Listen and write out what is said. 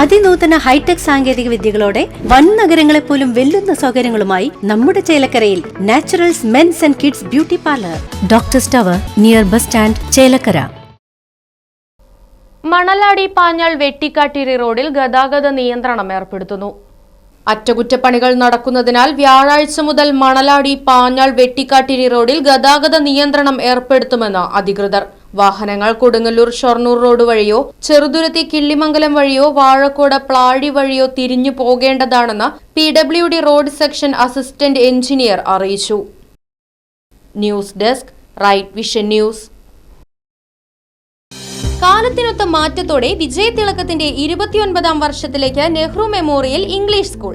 അതിനൂതന hi tech സാങ്കേതിക വിദ്യകളോടെ വൻ നഗരങ്ങളെ പോലും വെല്ലുന്ന സൗകര്യങ്ങളുമായി നമ്മുടെ ചേലക്കരയിൽ naturals men's and kids beauty parlour. Doctor സ്റ്റവർ near bus stand Chelakkara. Manaladi Panjal Vettikattiri റോഡിൽ ഗതാഗത നിയന്ത്രണം ഏർപ്പെടുത്തുന്നു. അറ്റകുറ്റപ്പണികൾ നടക്കുന്നതിനാൽ വ്യാഴാഴ്ച മുതൽ മണലാടി പാഞ്ഞാൾ വെട്ടിക്കാട്ടിരി റോഡിൽ ഗതാഗത നിയന്ത്രണം ഏർപ്പെടുത്തുമെന്ന് അധികൃതർ. വാഹനങ്ങൾ കൊടുങ്ങല്ലൂർ ഷൊർണൂർ റോഡ് വഴിയോ ചെറുതുരുത്തി കിള്ളിമംഗലം വഴിയോ വാഴക്കോട് പ്ലാഴി വഴിയോ തിരിഞ്ഞു പോകേണ്ടതാണെന്ന് P W D road section assistant engineer അറിയിച്ചു. News desk Right Vision News. കാലത്തിനൊത്ത മാറ്റത്തോടെ വിജയതിളക്കത്തിന്റെ ഇരുപത്തിയൊൻപതാം വർഷത്തിലേക്ക് നെഹ്റു മെമ്മോറിയൽ ഇംഗ്ലീഷ് സ്കൂൾ.